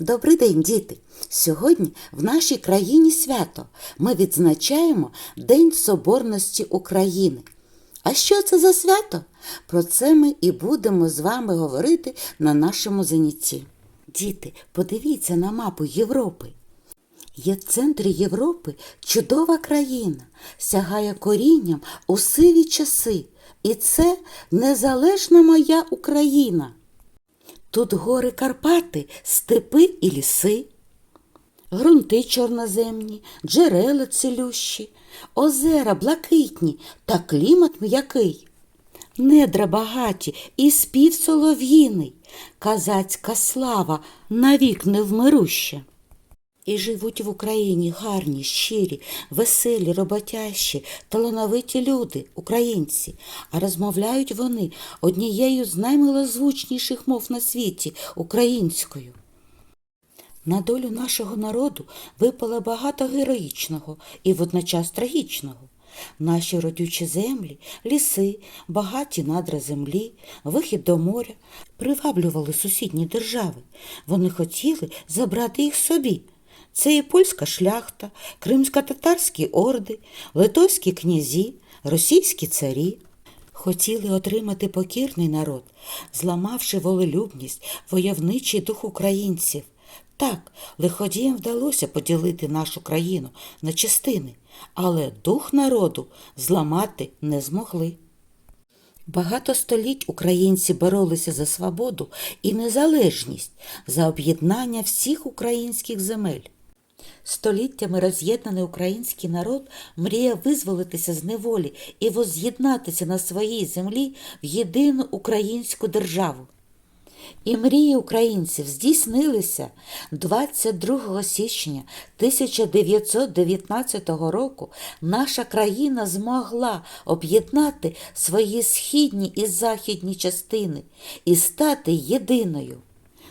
Добрий день, діти! Сьогодні в нашій країні свято. Ми відзначаємо День Соборності України. А що це за свято? Про це ми і будемо з вами говорити на нашому занятті. Діти, подивіться на мапу Європи. Є в центрі Європи чудова країна, сягає корінням у сиві часи. І це незалежна моя Україна. Тут гори Карпати, степи і ліси, грунти чорноземні, джерела цілющі, озера блакитні та клімат м'який. Недра багаті і спів солов'їний, казацька слава навік невмируща. І живуть в Україні гарні, щирі, веселі, роботящі, талановиті люди, українці, а розмовляють вони однією з наймилозвучніших мов на світі українською. На долю нашого народу випало багато героїчного і водночас трагічного. Наші родючі землі, ліси, багаті надра землі, вихід до моря приваблювали сусідні держави. Вони хотіли забрати їх собі. Це і польська шляхта, кримсько-татарські орди, литовські князі, російські царі. Хотіли отримати покірний народ, зламавши волелюбність, войовничий дух українців. Так, лиходіям вдалося поділити нашу країну на частини, але дух народу зламати не змогли. Багато століть українці боролися за свободу і незалежність, за об'єднання всіх українських земель. Століттями роз'єднаний український народ мріяв визволитися з неволі і воз'єднатися на своїй землі в єдину українську державу. І мрії українців здійснилися 22 січня 1919 року. Наша країна змогла об'єднати свої східні і західні частини і стати єдиною.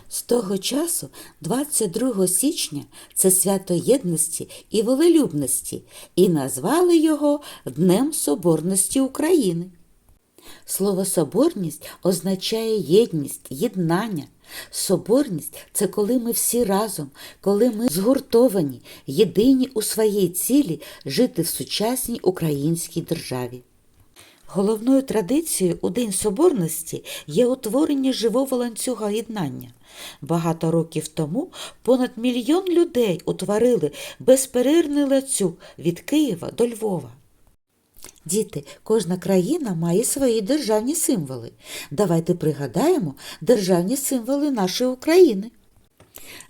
З того часу, 22 січня, це свято єдності і волелюбності, і назвали його Днем Соборності України. Слово соборність означає єдність, єднання. Соборність це коли ми всі разом, коли ми згуртовані, єдині у своїй цілі жити в сучасній українській державі. Головною традицією у День Соборності є утворення живого ланцюга єднання. Багато років тому понад мільйон людей утворили безперервний ланцюг від Києва до Львова. Діти, кожна країна має свої державні символи. Давайте пригадаємо державні символи нашої України.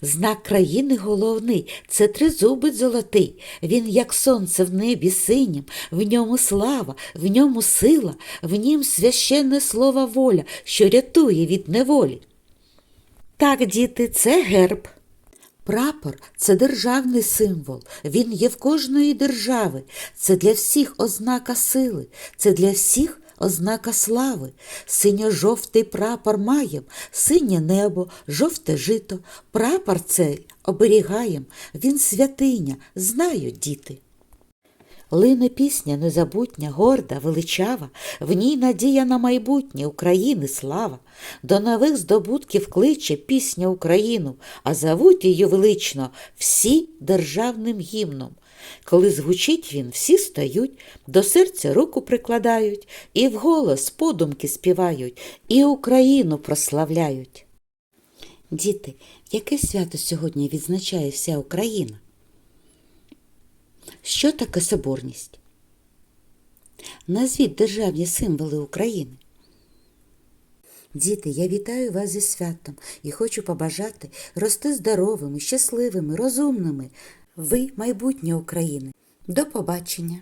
Знак країни головний це тризубець золотий. Він, як сонце в небі синім, в ньому слава, в ньому сила, в нім священне слово воля, що рятує від неволі. Так, діти, це герб. Прапор це державний символ, він є в кожної держави. Це для всіх ознака сили, це для всіх ознака слави. Синьо-жовтий прапор маєм, синє небо, жовте жито. Прапор цей оберігаєм, він святиня, знають діти. Лине пісня незабутня, горда, величава, в ній надія на майбутнє України слава. До нових здобутків кличе пісня Україну, а зовуть її велично всі державним гімном. Коли звучить він, всі стають, до серця руку прикладають, і вголос подумки співають, і Україну прославляють. Діти, яке свято сьогодні відзначає вся Україна? Що таке соборність? Назвіть державні символи України. Діти, я вітаю вас зі святом і хочу побажати рости здоровими, щасливими, розумними. Ви майбутнє України. До побачення!